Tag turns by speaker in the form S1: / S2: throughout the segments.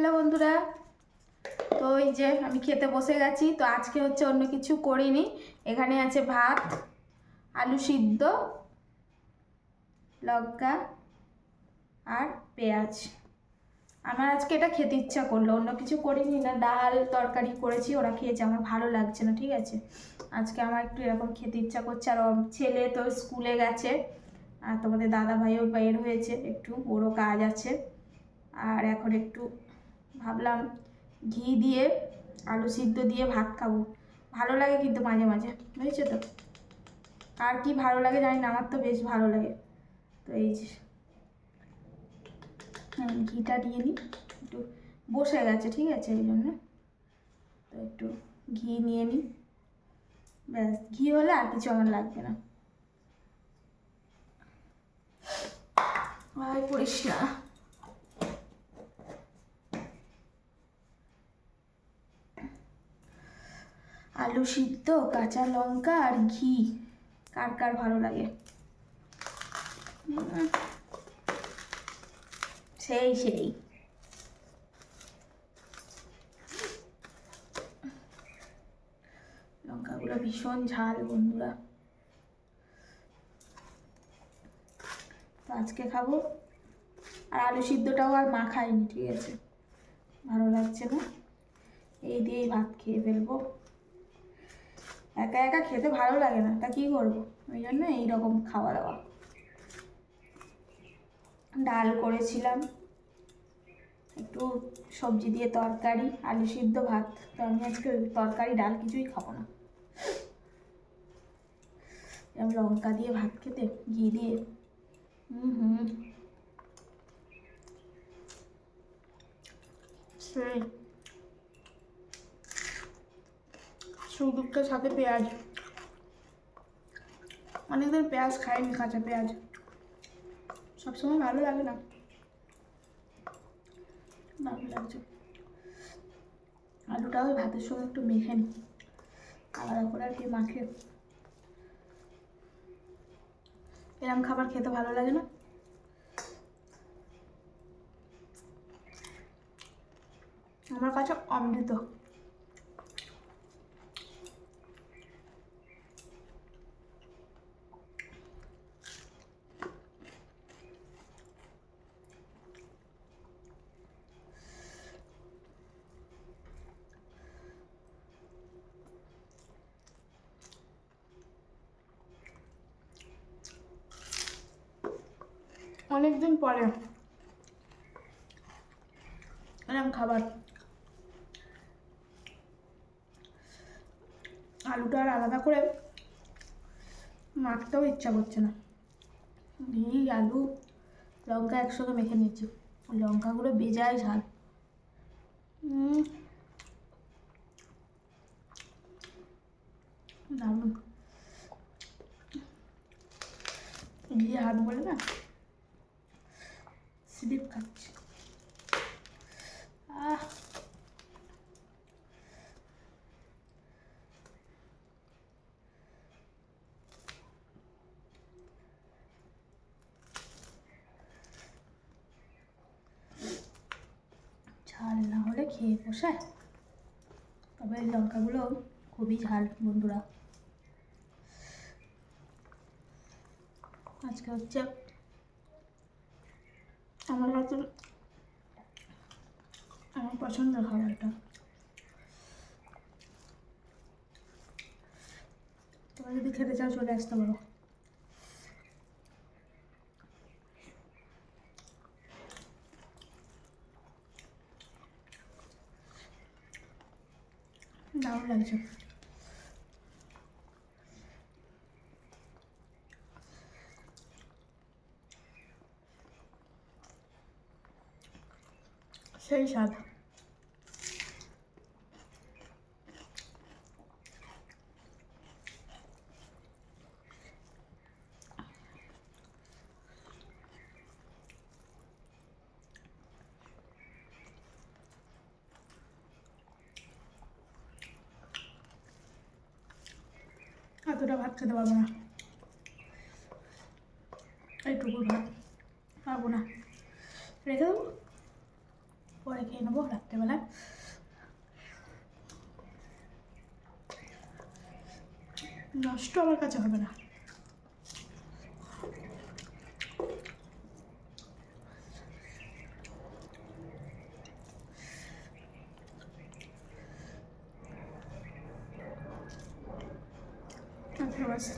S1: Hello বন্ধুরা। তো এই যে আমি খেতে বসে গেছি, তো আজকে হচ্ছে অন্য কিছু করিনি। এখানে আছে ভাত, আলু সিদ্ধ, লঙ্কা আর পেঁয়াজ। আমার আজকে এটা খেতে ইচ্ছা করল, অন্য কিছু করিনি না, ডাল তরকারি করেছি, ওরা খেয়েছে, আমার ভালো লাগছে না, ঠিক আছে? আজকে আমার একটু এরকম খেতে ইচ্ছা করছে, আর ছেলে তো স্কুলে গেছে, আর তোমাদের দাদা ভাইও বের হয়েছে, একটু ওরও কাজ আছে, আর এখন একটু ভাবলাম ঘি দিয়ে, আলু সিদ্ধ দিয়ে ভাত খাব। ভালো লাগে কিন্তু মাঝে মাঝে, বুঝেছ তো? আর কি ভালো লাগে জানি না, আমার তো বেশ ভালো লাগে। তো এই যে ঘিটা দিয়ে নিই একটু বসে গেছে, ঠিক আছে, এই জন্য। তো একটু ঘি নিয়ে নিই ব্যাস, ঘি হলে আর কিছু আমার লাগবে না। ভাই পড়িস না আলু সিদ্ধ, কাঁচা লঙ্কা আর ঘি। কার কার ভালো লাগে? সেই সেই। লঙ্কাগুলো ভীষণ ঝাল, বন্ধুরা। আজকে খাব। আর আলু সিদ্ধটাও আর মা খায়নি, ঠিক আছে। ভালো লাগছে না? এই দিয়েই ভাত খেয়ে ফেলব। একা একা খেতে ভালো লাগে না, তা কী করব? ওই জন্য এইরকম খাওয়া দাওয়া ডাল করেছিলাম, একটু সবজি দিয়ে তরকারি, আলু সিদ্ধ ভাত, তো আমি আজকে তরকারি, ডাল কিছুই খাব না। এরকম লঙ্কা দিয়ে ভাত খেতে, ঘি দিয়ে। হুম হুম। শুধুকের সাথে পেঁয়াজ। অনেকদিন পেঁয়াজ খাইনি, কাঁচা পেঁয়াজ। সবসময় ভালো লাগে না। ভালো লাগছে। আলুটা ওই ভাতের সঙ্গে একটু মেখে নিই আলাদা করে আর কি মাখে। এরম খাবার খেতে ভালো লাগে না? আমার কাছে অমৃত। অনেকদিন পরে। এরম খাবার। আলুটা আর আলাদা করে মাখতেও ইচ্ছা করছে না। ঘি, আলু, লঙ্কা একসঙ্গে মেখে নিয়েছি। লঙ্কাগুলো বেজায় ঝাল। দারুণ। ঘি হাত বলে না? খাচ্ছে। আহ। ঝাল না হলে খেয়ে পোষায় তবে লঙ্কাগুলো খুবই ঝাল বন্ধুরা। আজকে হচ্ছে আমার কাছে আমার পছন্দের খাবারটা। তোমরা যদি খেতে চাও চলে আসতে পারো। দারুণ লাগছে। সেই স্বাদ। এতটা ভাত খেতে পারব না। এইটুকু ভাত পারব না। রেখে দেবো? পরে খেয়ে নেব রাত্রেবেলায় নষ্ট আমার কাছে হবে না। আচ্ছা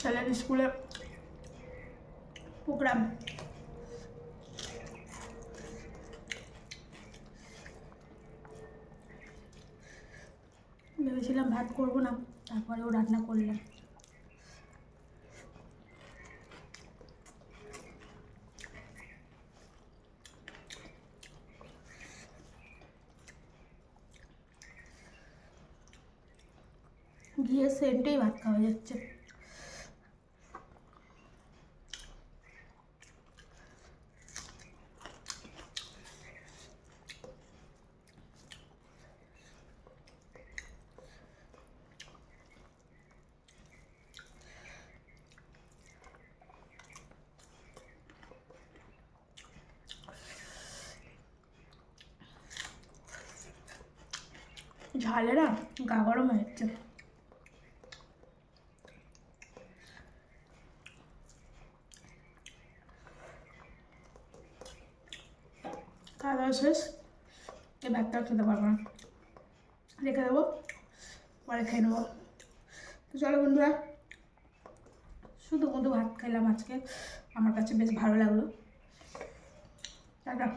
S1: ছেলের স্কুলে প্রোগ্রাম। ভেবেছিলাম ভাত করব না তারপরেও রান্না করলাম গিয়ে সেন্টেই ভাত খাওয়া যাচ্ছে। ঝালে না, গা গরম হয়ে যাচ্ছে। খাওয়া দাওয়া শেষ এই ভাতটা খেতে পারব না। রেখে দেবো, পরে খেয়ে নেব। তো চলো বন্ধুরা, শুধু মধু ভাত খেলাম আজকে, আমার কাছে বেশ ভালো লাগল। টাটা।